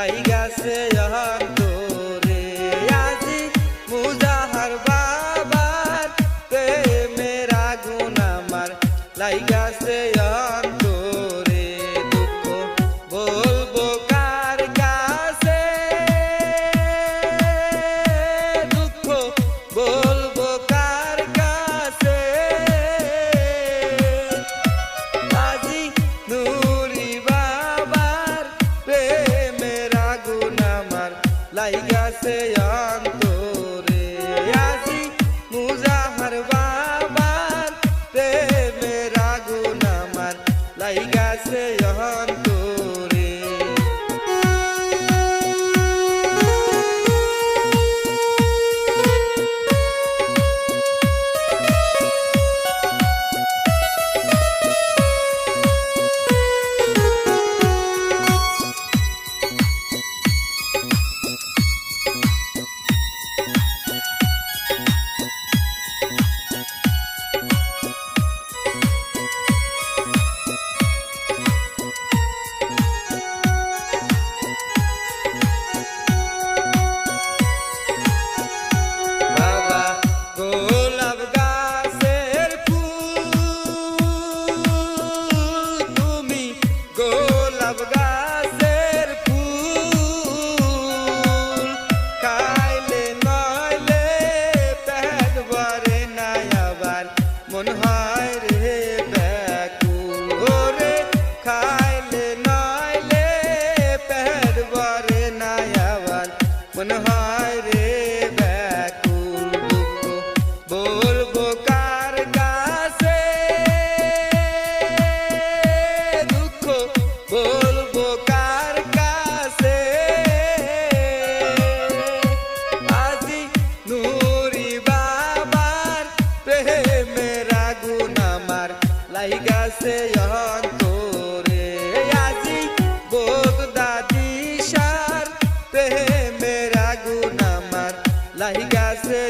সাই গাছে অন্তরে আজি মুজাহার বাবার লাইগা লাইগাছে আন মনে হয় রে ব্যাকুল দুঃখ, বলব কার কাছে? দুঃখ, বলব কার কাছে? আজি নুরি বাবার প্রেমের আগুন আমার লাইগাছে লাহি গেছে